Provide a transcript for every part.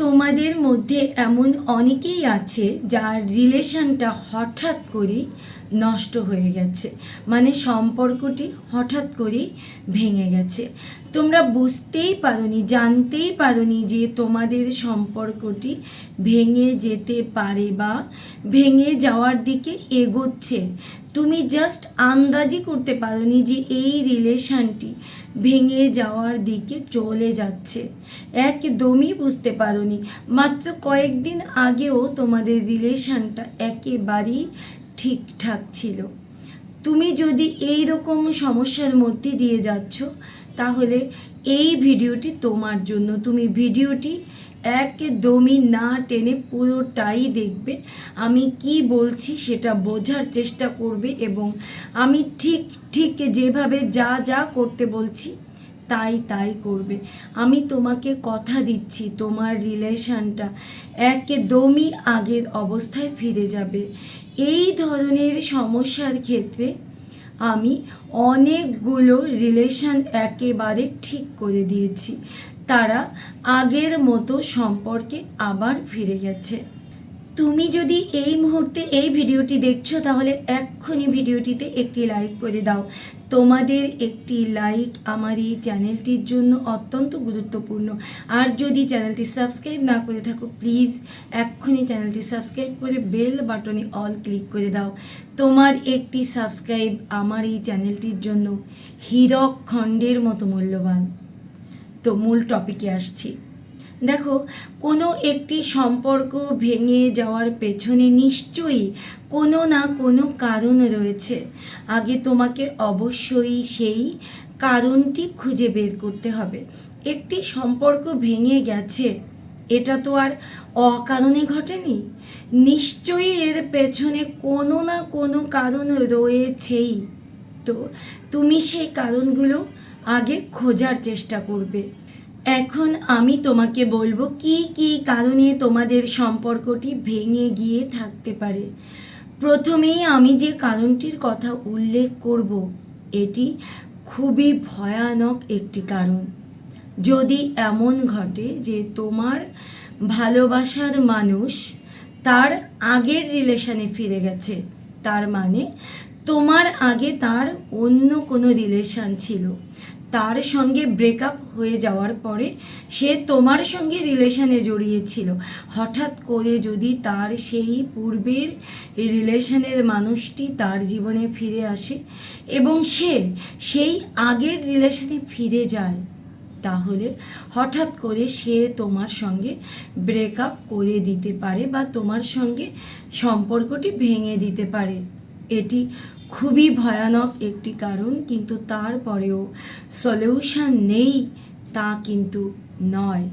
তোমাদের মধ্যে এমন অনেকেই আছে যার রিলেশনটা হঠাৎ করেই নষ্ট হয়ে গেছে। মানে সম্পর্কটি হঠাৎ করেই ভেঙে গেছে। তোমরা বুঝতেই পারোনি, জানতেই পারোনি যে তোমাদের সম্পর্কটি ভেঙে যেতে পারে বা ভেঙে যাওয়ার দিকে এগোচ্ছে। তুমি জাস্ট আন্দাজি করতে পারোনি যে এই রিলেশনটি ভেঙে যাওয়ার দিকে চলে যাচ্ছে। একদমই বুঝতে পারোনি। মাত্র কয়েকদিন আগেও তোমাদের রিলেশনটা একেবারেই ঠিকঠাক ছিল। তুমি যদি এই রকম সমস্যার মধ্যে দিয়ে যাচ্ছ, তাহলে এই ভিডিওটি তোমার জন্য। তুমি ভিডিওটি একদমই না টেনে পুরোটাই দেখবে। আমি কি বলছি সেটা বোঝার চেষ্টা করবে এবং আমি ঠিক ঠিক যেভাবে যা যা করতে বলছি, তাই তাই করবে। আমি তোমাকে কথা দিচ্ছি, তোমার রিলেশনটা একদমই আগের অবস্থায় ফিরে যাবে। এই ধরনের সমস্যার ক্ষেত্রে আমি অনেকগুলো রিলেশন একেবারে ঠিক করে দিয়েছি। তারা আগের মতো সম্পর্কে আবার ফিরে গেছে। তুমি যদি এই মুহূর্তে এই ভিডিওটি দেখছ, তাহলে এক্ষুনি ভিডিওটিতে একটি লাইক করে দাও। তোমাদের একটি লাইক আমার এই চ্যানেলটির জন্য অত্যন্ত গুরুত্বপূর্ণ। আর যদি চ্যানেলটি সাবস্ক্রাইব না করে থাকো প্লিজ এক্ষুনি চ্যানেলটি সাবস্ক্রাইব করে বেল বাটনে অল ক্লিক করে দাও। তোমার একটি সাবস্ক্রাইব আমার এই চ্যানেলটির জন্য হীরক খণ্ডের মতো মূল্যবান। তো মূল টপিকে আসছি। দেখো, কোনো একটি সম্পর্ক ভেঙে যাওয়ার পেছনে নিশ্চয়ই কোনো না কোনো কারণ রয়েছে। আগে তোমাকে অবশ্যই সেই কারণটি খুঁজে বের করতে হবে। একটি সম্পর্ক ভেঙে গেছে, এটা তো আর অকারণে ঘটেনি। নিশ্চয়ই এর পেছনে কোনো না কোনো কারণ রয়েছেই। তো তুমি সেই কারণগুলো আগে খোঁজার চেষ্টা করবে। এখন আমি তোমাকে বলব কি কি কারণে তোমাদের সম্পর্কটি ভেঙে গিয়ে থাকতে পারে। প্রথমেই আমি যে কারণটির কথা উল্লেখ করব, এটি খুবই ভয়ানক একটি কারণ। যদি এমন ঘটে যে তোমার ভালোবাসার মানুষ তার আগের রিলেশনে ফিরে গেছে, তার মানে তোমার আগে তার অন্য কোনো রিলেশান ছিল। তার সঙ্গে ব্রেকআপ হয়ে যাওয়ার পরে সে তোমার সঙ্গে রিলেশনে জড়িয়েছিল। হঠাৎ করে যদি তার সেই পূর্বের রিলেশনের মানুষটি তার জীবনে ফিরে আসে এবং সে সেই আগের রিলেশনে ফিরে যায়, তাহলে হঠাৎ করে সে তোমার সঙ্গে ব্রেকআপ করে দিতে পারে বা তোমার সঙ্গে সম্পর্কটি ভেঙে দিতে পারে। এটি খুবই ভয়ানক একটি কারণ, কিন্তু তারপরেও সলিউশন নেই তা কিন্তু নয়।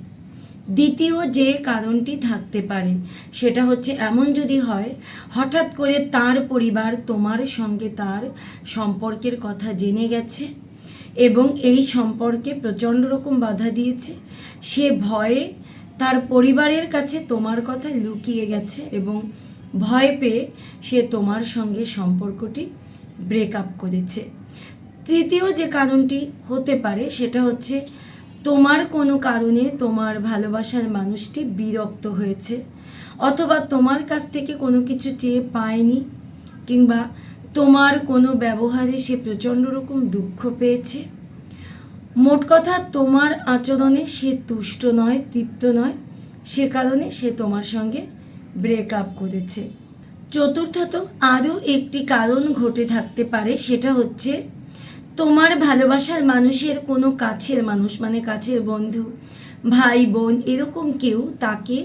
দ্বিতীয় যে কারণটি থাকতে পারে, সেটা হচ্ছে এমন যদি হয়, হঠাৎ করে তার পরিবার তোমার সঙ্গে তার সম্পর্কের কথা জেনে গেছে এবং এই সম্পর্কে প্রচণ্ড রকম বাধা দিয়েছে। সে ভয়ে তার পরিবারের কাছে তোমার কথা লুকিয়ে গেছে এবং ভয় পেয়ে সে তোমার সঙ্গে সম্পর্কটি ব্রেকআপ করেছে। তৃতীয় যে কারণটি হতে পারে, সেটা হচ্ছে তোমার কোনো কারণে তোমার ভালোবাসার মানুষটি বিরক্ত হয়েছে, অথবা তোমার কাছ থেকে কোনো কিছু চেয়ে পায়নি, কিংবা তোমার কোনো ব্যবহারে সে প্রচণ্ড রকম দুঃখ পেয়েছে। মোট কথা, তোমার আচরণে সে তুষ্ট নয় তৃপ্ত নয়, সে কারণে সে তোমার সঙ্গে ব্রেকআপ করেছে। চতুর্থত আরও একটি কারণ ঘটে থাকতে পারে, সেটা হচ্ছে তোমার ভালোবাসার মানুষের কোনো কাছের মানুষ মানে কাছের বন্ধু, ভাই, বোন, এরকম কেউ তাকে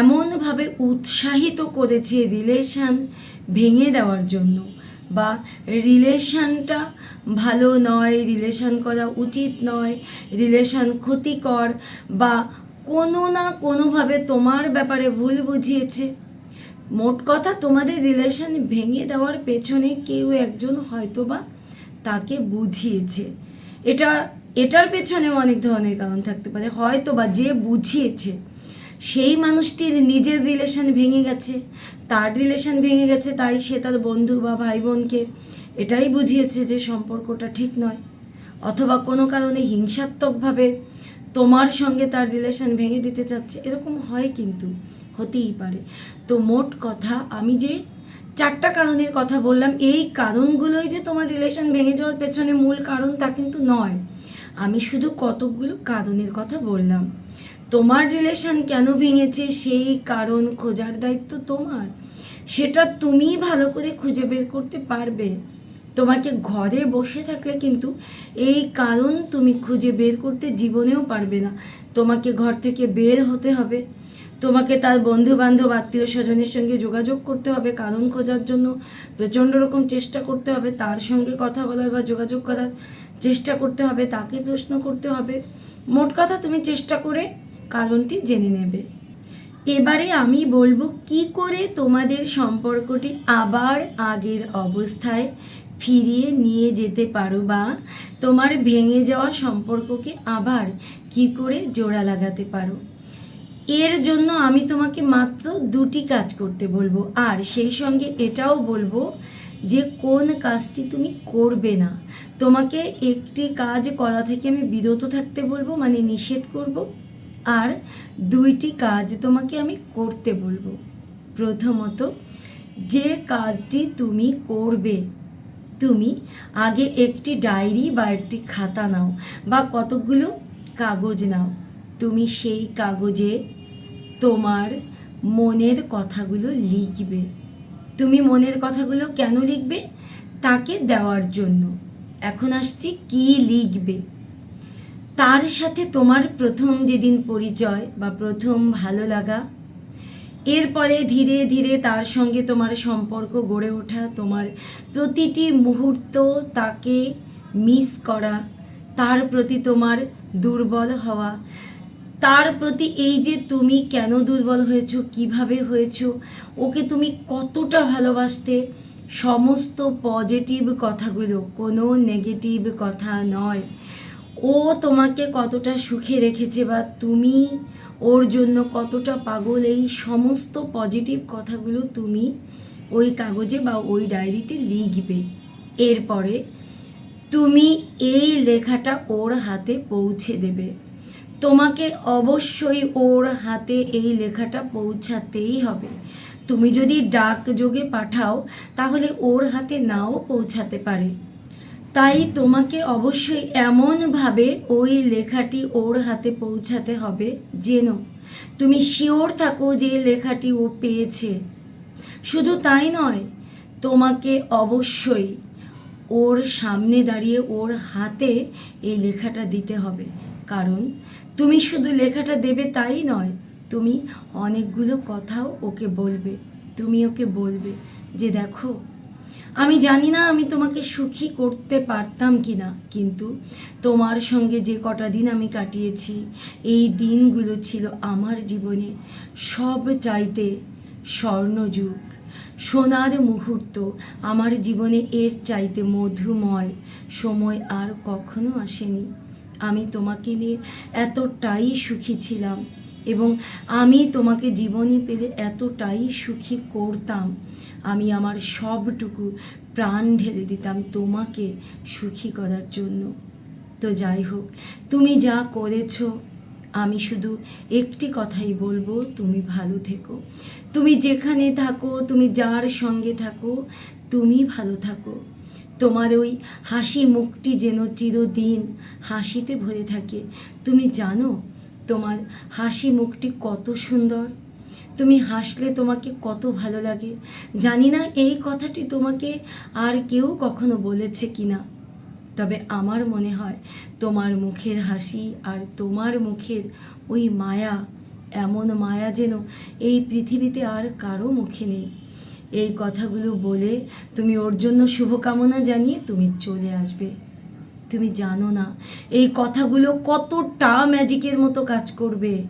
এমনভাবে উৎসাহিত করেছে রিলেশান ভেঙে দেওয়ার জন্য বা রিলেশানটা ভালো নয় রিলেশান করা উচিত নয় রিলেশান ক্ষতিকর বা কোনো না কোনোভাবে তোমার ব্যাপারে ভুল বুঝিয়েছে। মোট কথা তোমাদের রিলেশন ভেঙে দেওয়ার পেছনে কেউ একজন হয়তো বা তাকে বুঝিয়েছে। এটা, এটার পেছনেও অনেক ধরনের কারণ থাকতে পারে। হয়তো বা যে বুঝিয়েছে, সেই মানুষটির নিজের রিলেশন ভেঙে গেছে, তার রিলেশন ভেঙে গেছে, তাই সে তার বন্ধু বা ভাই বোনকে এটাই বুঝিয়েছে যে সম্পর্কটা ঠিক নয়। অথবা কোনো কারণে হিংসাত্মকভাবে তোমার সঙ্গে তার রিলেশন ভেঙে দিতে চাচ্ছে, এরকম হয় কিন্তু। হতেই পারে। তো মোট কথা, আমি যে চারটা কারণের কথা বললাম, এই কারণগুলোই যে তোমার রিলেশন ভেঙে যাওয়ার পেছনে মূল কারণ তা কিন্তু নয়। আমি শুধু কতকগুলো কারণের কথা বললাম। তোমার রিলেশন কেন ভেঙেছে, সেই কারণ খোঁজার দায়িত্ব তোমার। সেটা তুমিই ভালো করে খুঁজে বের করতে পারবে। তোমাকে ঘরে বসে থাকলে কিন্তু এই কারণ তুমি খুঁজে বের করতে জীবনেও পারবে না। তোমাকে ঘর থেকে বের হতে হবে। তোমাকে তার বন্ধু বান্ধব আত্মীয় স্বজনের সঙ্গে যোগাযোগ করতে হবে, কারণ খোঁজার জন্য প্রচণ্ড রকম চেষ্টা করতে হবে, তার সঙ্গে কথা বলার বা যোগাযোগ করার চেষ্টা করতে হবে, তাকে প্রশ্ন করতে হবে। মোট কথা তুমি চেষ্টা করে কারণটি জেনে নেবে। এবারে আমি বলব কি করে তোমাদের সম্পর্কটি আবার আগের অবস্থায় ফিরিয়ে নিয়ে যেতে পারো বা তোমার ভেঙে যাওয়া সম্পর্ককে আবার কি করে জোড়া লাগাতে পারো। এর জন্য আমি তোমাকে মাত্র দুটি কাজ করতে বলব। আর সেই সঙ্গে এটাও বলব যে, কোন কাজটি তুমি করবে না। তোমাকে একটি কাজ করা থেকে আমি বিরত থাকতে বলব মানে নিষেধ করব। আর দুইটি কাজ তোমাকে আমি করতে বলব। প্রথমত, যে কাজটি তুমি করবে, তুমি আগে একটি ডায়েরি বা একটি খাতা নাও বা কতকগুলো কাগজ নাও। তুমি সেই কাগজে তোমার মনের কথাগুলো লিখবে। তুমি মনের কথাগুলো কেন লিখবে? তাকে দেওয়ার জন্য। এখন আসছি কি লিখবে? তার সাথে তোমার প্রথম যেদিন পরিচয় বা প্রথম ভালো লাগা, এরপরে ধীরে ধীরে তার সঙ্গে তোমার সম্পর্ক গড়ে ওঠা, তোমার প্রতিটি মুহূর্ত তাকে মিস করা, তার প্রতি তোমার দুর্বল হওয়া তার প্রতি এই যে তুমি কেন দুর্বল হয়েছো, কীভাবে হয়েছো, ওকে তুমি কতটা ভালোবাসতে, সমস্ত পজিটিভ কথাগুলো, কোনো নেগেটিভ কথা নয়। ও তোমাকে কতটা সুখে রেখেছে বা তুমি ওর জন্য কতটা পাগল, এই সমস্ত পজিটিভ কথাগুলো তুমি ওই কাগজে বা ওই ডায়েরিতে লিখবে। এরপরে তুমি এই লেখাটা ওর হাতে পৌঁছে দেবে। তোমাকে অবশ্যই ওর হাতে এই লেখাটা পৌঁছাতেই হবে। তুমি যদি ডাক যোগে পাঠাও, তাহলে ওর হাতে নাও পৌঁছাতে পারে। তাই তোমাকে অবশ্যই এমনভাবে ওই লেখাটি ওর হাতে পৌঁছাতে হবে যেন তুমি শিওর থাকো যে লেখাটি ও পেয়েছে। শুধু তাই নয়, তোমাকে অবশ্যই ওর সামনে দাঁড়িয়ে ওর হাতে এই লেখাটা দিতে হবে। কারণ তুমি শুধু লেখাটা দেবে তাই নয়, তুমি অনেকগুলো কথাও ওকে বলবে, তুমি ওকে বলবে যে দেখো, আমি জানি না আমি তোমাকে সুখী করতে পারতাম কি না কিন্তু তোমার সঙ্গে যে কটা দিন আমি কাটিয়েছি, এই দিনগুলো ছিল আমার জীবনে সব চাইতে স্বর্ণযুগ। সোনার মুহূর্ত আমার জীবনে এর চাইতে মধুময়, সময় আর কখনো আসেনি। আমি তোমাকে নিয়ে এতটাই সুখী ছিলাম এবং আমি তোমাকে জীবনে পেলে এতটাই সুখী করতাম। আমি আমার সবটুকু প্রাণ ঢেলে দিতাম তোমাকে সুখী করার জন্য। তো যাই হোক, তুমি যা করেছ, আমি শুধু একটি কথাই বলব, তুমি ভালো থেকো। তুমি যেখানে থাকো, তুমি যার সঙ্গে থাকো, তুমি ভালো থাকো। তোমার ওই হাসি মুখটি যেন চিরদিন হাসিতে ভরে থাকে। তুমি জানো তোমার হাসি মুখটি কত সুন্দর? তুমি হাসলে তোমাকে কত ভালো লাগে? জানি না এই কথাটি তোমাকে আর কেউ কখনো বলেছে কি না তবে আমার মনে হয় তোমার মুখের হাসি আর তোমার মুখের ওই মায়া, এমন মায়া যেন এই পৃথিবীতে আর কারও মুখে নেই। এই কথাগুলো বলে তুমি ওর জন্য শুভকামনা জানিয়ে তুমি চলে আসবে। তুমি জানো না, এই কথাগুলো কতটা ম্যাজিকের মতো কাজ করবে।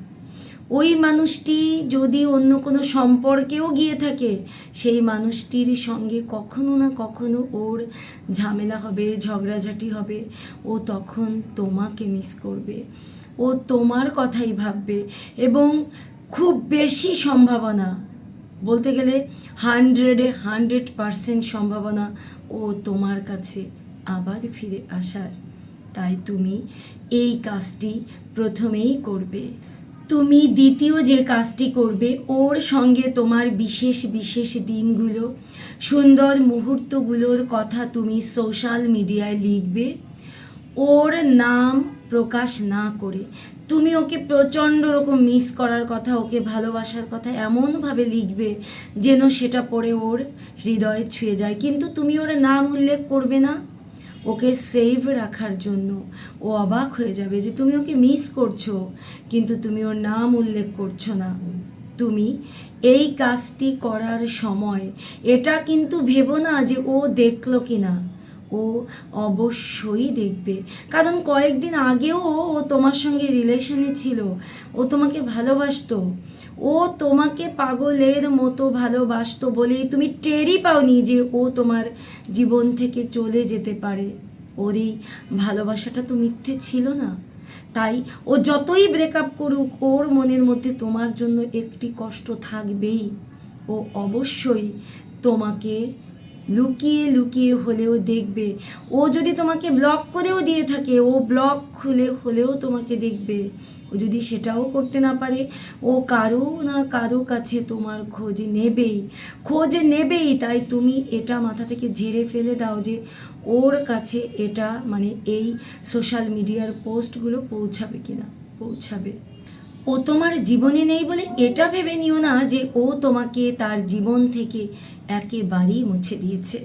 ওই মানুষটি যদি অন্য কোনো সম্পর্কেও গিয়ে থাকে, সেই মানুষটির সঙ্গে কখনো না কখনো ওর ঝামেলা হবে, ঝগড়াঝাটি হবে। ও তখন তোমাকে মিস করবে। ও তোমার কথাই ভাববে এবং খুব বেশি সম্ভাবনা বলতে গেলে হান্ড্রেডে হান্ড্রেড পারসেন্ট সম্ভাবনা ও তোমার কাছে আবার ফিরে আসার। তাই তুমি এই কাজটি প্রথমেই করবে। তুমি দ্বিতীয় যে কাজটি করবে, ওর সঙ্গে তোমার বিশেষ বিশেষ দিনগুলো, সুন্দর মুহূর্তগুলোর কথা তুমি সোশ্যাল মিডিয়ায় লিখবে। ওর নাম প্রকাশ না করে। তুমি ওকে প্রচণ্ড রকম মিস করার কথা, ওকে ভালোবাসার কথা এমনভাবে লিখবে যেন সেটা পড়ে ওর হৃদয়ে ছুঁয়ে যায়। কিন্তু তুমি ওর নাম উল্লেখ করবে না। ওকে সেভ রাখার জন্য ও অবাক হয়ে যাবে যে তুমি ওকে মিস করছ, কিন্তু তুমি ওর নাম উল্লেখ করছ না। তুমি এই কাজটি করার সময় এটা কিন্তু ভেবো না যে ও দেখল কি না ও অবশ্যই দেখবে। কারণ কয়েকদিন আগেও ও তোমার সঙ্গে রিলেশনে ছিল। ও তোমাকে ভালোবাসতো। ও তোমাকে পাগলের মতো ভালোবাসতো বলেই তুমি টেরই পাওনি যে ও তোমার জীবন থেকে চলে যেতে পারে। ওর এই ভালোবাসাটা তো মিথ্যে ছিল না। তাই ও যতই ব্রেকআপ করুক, ওর মনের মধ্যে তোমার জন্য একটি কষ্ট থাকবেই। ও অবশ্যই তোমাকে লুকিয়ে লুকিয়ে হলেও দেখবে। ও যদি তোমাকে ব্লক করেও দিয়ে থাকে, ও ব্লক খুলে হলেও তোমাকে দেখবে। ও যদি সেটাও করতে না পারে, ও কারও না কারও কাছে তোমার খোঁজ নেবেই। খোঁজ নেবেই, তাই তুমি এটা মাথা থেকে ঝেড়ে ফেলে দাও যে ওর কাছে এটা মানে এই সোশ্যাল মিডিয়ার পোস্টগুলো পৌঁছাবে কিনা, পৌঁছাবে। ও তোমার জীবনে নেই বলে এটা ভেবে নিও না যে ও তোমাকে তার জীবন থেকে একেবারেই মুছে দিয়েছে।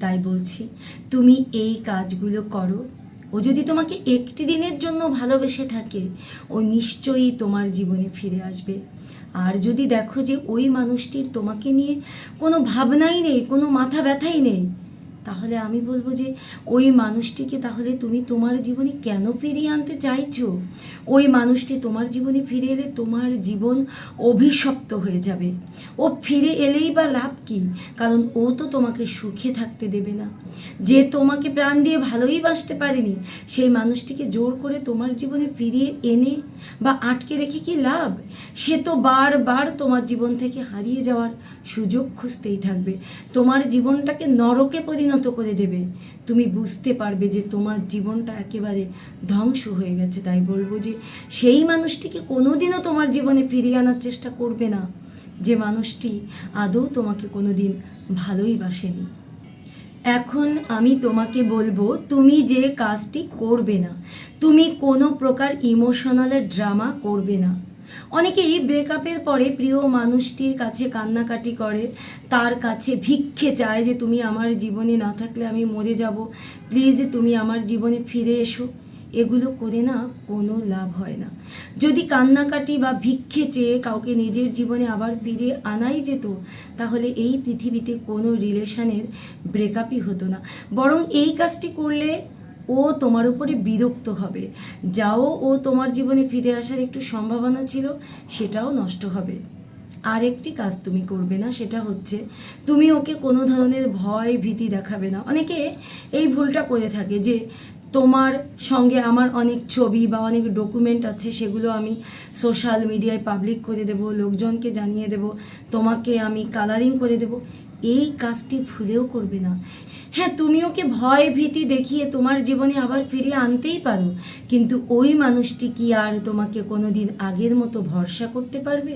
তাই বলছি, তুমি এই কাজগুলো করো। ও যদি তোমাকে একটি দিনের জন্য ভালোবেসে থাকে, ও নিশ্চয়ই তোমার জীবনে ফিরে আসবে। আর যদি দেখো যে ওই মানুষটির তোমাকে নিয়ে কোনো ভাবনাই নেই, কোনো মাথা ব্যথাই নেই তাহলে আমি বলব যে ওই মানুষটিকে তাহলে তুমি তোমার জীবনে কেন ফিরিয়ে আনতে চাইছো? ওই মানুষটি তোমার জীবনে ফিরে এলে তোমার জীবন অভিশপ্ত হয়ে যাবে। ও ফিরে এলেই বা লাভ কি? কারণ ও তো তোমাকে সুখে থাকতে দেবে না। যে তোমাকে প্রাণ দিয়ে ভালোই বাসতে পারেনি, সেই মানুষটিকে জোর করে তোমার জীবনে ফিরিয়ে এনে বা আটকে রেখে কি লাভ? সে তো বারবার তোমার জীবন থেকে হারিয়ে যাওয়ার সুযোগ খুঁজতেই থাকবে। তোমার জীবনটাকে নরকে পরিণত করে দেবে। তুমি বুঝতে পারবে যে তোমার জীবনটা একেবারে ধ্বংস হয়ে গেছে। তাই বলব যে সেই মানুষটিকে কোনোদিনও তোমার জীবনে ফিরিয়ে আনার চেষ্টা করবে না। যে মানুষটি আদৌ তোমাকে কোনোদিন ভালোই বাসেনি। এখন আমি তোমাকে বলব, তুমি যে কাজটি করবে না, তুমি কোনো প্রকার ইমোশনাল ড্রামা করবে না। অনেকেই ব্রেকআপের পরে প্রিয় মানুষটির কাছে কান্নাকাটি করে, তার কাছে ভিক্ষে চায় যে, তুমি আমার জীবনে না থাকলে আমি মরে যাব। প্লিজ তুমি আমার জীবনে ফিরে এসো। এগুলো করে না কোনো লাভ হয় না। যদি কান্নাকাটি বা ভিক্ষে চেয়ে কাউকে নিজের জীবনে আবার ফিরে আনাই যেত, তাহলে এই পৃথিবীতে কোনো রিলেশনের ব্রেকআপই হতো না। বরং এই কাজটি করলে ও তোমার উপরে বিরক্ত হবে। যাও ও তোমার জীবনে ফিরে আসার একটু সম্ভাবনা ছিল, সেটাও নষ্ট হবে। আরেকটি কাজ তুমি করবে না, সেটা হচ্ছে তুমি ওকে কোনো ধরনের ভয় ভীতি দেখাবে না। অনেকে এই ভুলটা করে থাকে যে তোমার সঙ্গে আমার অনেক ছবি বা অনেক ডকুমেন্ট আছে, সেগুলো আমি সোশ্যাল মিডিয়ায় পাবলিক করে দেব, লোকজনকে জানিয়ে দেব, তোমাকে আমি কালারিং করে দেব। এই কাজটি ভুলেও করবে না। হ্যাঁ তুমি ওকে ভয় ভীতি দেখিয়ে তোমার জীবনে আবার ফিরিয়ে আনতেই পারো, কিন্তু ওই মানুষটি কি আর তোমাকে কোনো দিন আগের মতো ভরসা করতে পারবে?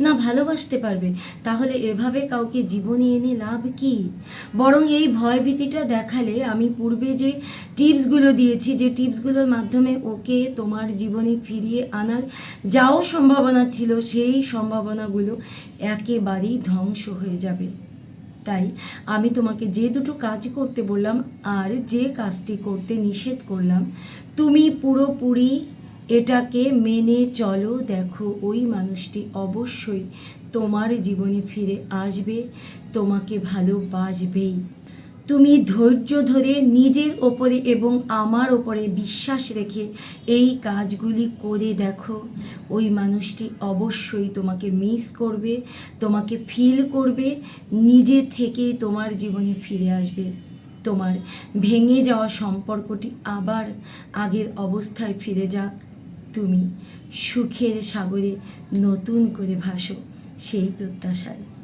না, ভালোবাসতে পারবে। তাহলে এভাবে কাউকে জীবনে এনে লাভ কি? বরং এই ভয় ভীতিটা দেখালে আমি পূর্বে যে টিপসগুলো দিয়েছি, যে টিপসগুলোর মাধ্যমে ওকে তোমার জীবনে ফিরিয়ে আনার যাও সম্ভাবনা ছিল, সেই সম্ভাবনাগুলো একেবারেই ধ্বংস হয়ে যাবে। তাই আমি তোমাকে যে দুটো কাজ করতে বললাম আর যে কাজটি করতে নিষেধ করলাম, তুমি পুরোপুরি এটাকে মেনে চলো। দেখো, ওই মানুষটি অবশ্যই তোমার জীবনে ফিরে আসবে, তোমাকে ভালোবাসবেই। তুমি ধৈর্য ধরে নিজের ওপরে এবং আমার ওপরে বিশ্বাস রেখে এই কাজগুলি করে দেখো। ওই মানুষটি অবশ্যই তোমাকে মিস করবে, তোমাকে ফিল করবে, নিজে থেকে তোমার জীবনে ফিরে আসবে। তোমার ভেঙে যাওয়া সম্পর্কটি আবার আগের অবস্থায় ফিরে যাক। তুমি সুখের সাগরে নতুন করে ভাসো, সেই প্রত্যাশায়।